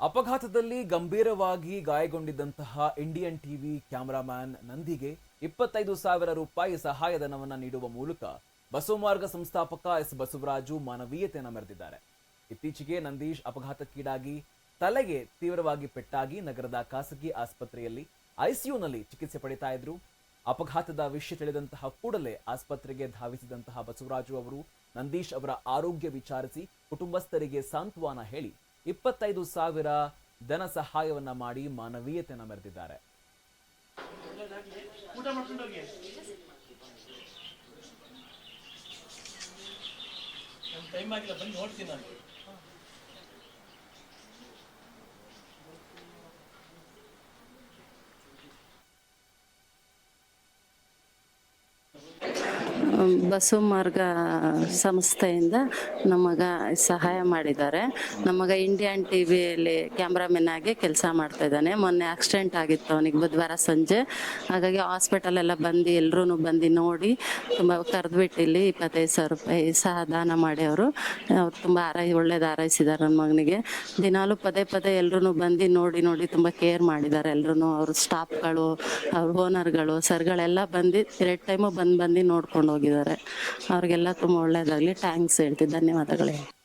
ಅಪಘಾತದಲ್ಲಿ ಗಂಭೀರವಾಗಿ ಗಾಯಗೊಂಡಿದ್ದಂತಹ ಇಂಡಿಯನ್ ಟಿವಿ ಕ್ಯಾಮರಾಮ್ಯಾನ್ ನಂದಿಗೆ ಇಪ್ಪತ್ತೈದು ಸಾವಿರ ರೂಪಾಯಿ ಸಹಾಯಧನವನ್ನು ನೀಡುವ ಮೂಲಕ ಬಸವಮಾರ್ಗ ಸಂಸ್ಥಾಪಕ ಎಸ್ ಬಸವರಾಜು ಮಾನವೀಯತೆಯನ್ನು ಮೆರೆದಿದ್ದಾರೆ. ಇತ್ತೀಚೆಗೆ ನಂದೀಶ್ ಅಪಘಾತಕ್ಕೀಡಾಗಿ ತಲೆಗೆ ತೀವ್ರವಾಗಿ ಪೆಟ್ಟಾಗಿ ನಗರದ ಖಾಸಗಿ ಆಸ್ಪತ್ರೆಯಲ್ಲಿ ಐಸಿಯುನಲ್ಲಿ ಚಿಕಿತ್ಸೆ ಪಡಿತಾ ಇದ್ರು. ಅಪಘಾತದ ವಿಷಯ ತಿಳಿದಂತಹ ಕೂಡಲೇ ಆಸ್ಪತ್ರೆಗೆ ಧಾವಿಸಿದಂತಹ ಬಸವರಾಜು ಅವರು ನಂದೀಶ್ ಅವರ ಆರೋಗ್ಯ ವಿಚಾರಿಸಿ ಕುಟುಂಬಸ್ಥರಿಗೆ ಸಾಂತ್ವನ ಹೇಳಿ ಇಪ್ಪತ್ತೈದು ಸಾವಿರ ಧನ ಸಹಾಯವನ್ನ ಮಾಡಿ ಮಾನವೀಯತೆಯನ್ನ ಮೆರೆದಿದ್ದಾರೆ. ಟೈಮ್ ಆಗಿಲ್ಲ ಬಂದು ನೋಡ್ತೀನಿ ನಾನು. ಬಸವ ಮಾರ್ಗ ಸಂಸ್ಥೆಯಿಂದ ನಮಗ ಸಹಾಯ ಮಾಡಿದ್ದಾರೆ. ನಮಗ ಇಂಡಿಯನ್ ಟಿ ವಿಯಲ್ಲಿ ಕ್ಯಾಮ್ರಾಮನ್ ಆಗಿ ಕೆಲಸ ಮಾಡ್ತಾ ಇದ್ದಾನೆ. ಮೊನ್ನೆ ಆಕ್ಸಿಡೆಂಟ್ ಆಗಿತ್ತು ಅವನಿಗೆ ಬುಧವಾರ ಸಂಜೆ. ಹಾಗಾಗಿ ಹಾಸ್ಪಿಟಲ್ ಎಲ್ಲ ಬಂದು ಎಲ್ಲರೂ ಬಂದು ನೋಡಿ ತುಂಬ ಕರೆದ್ಬಿಟ್ಟು ಇಲ್ಲಿ ಇಪ್ಪತ್ತೈದು ಸಾವಿರ ರೂಪಾಯಿ ಸಹ ದಾನ ಮಾಡಿ ಅವರು ಅವ್ರು ತುಂಬ ಆರೈ ಒಳ್ಳೇದು ಆರೈಸಿದ್ದಾರೆ ನನ್ನ ಮಗನಿಗೆ. ದಿನಾಲು ಪದೇ ಪದೇ ಎಲ್ಲರೂ ಬಂದು ನೋಡಿ ನೋಡಿ ತುಂಬ ಕೇರ್ ಮಾಡಿದ್ದಾರೆ. ಎಲ್ಲರೂ ಅವ್ರ ಸ್ಟಾಫ್ಗಳು ಅವ್ರ ಓನರ್ಗಳು ಸರ್ಗಳೆಲ್ಲ ಬಂದು, ಎರಡು ಟೈಮು ಬಂದು ಬಂದು ನೋಡ್ಕೊಂಡು ಹೋಗಿದ್ದಾರೆ ಅವ್ರಿಗೆಲ್ಲ ತುಂಬ ಒಳ್ಳೇದಾಗ್ಲಿ. ಥ್ಯಾಂಕ್ಸ್ ಹೇಳ್ತೀವಿ ಧನ್ಯವಾದಗಳು.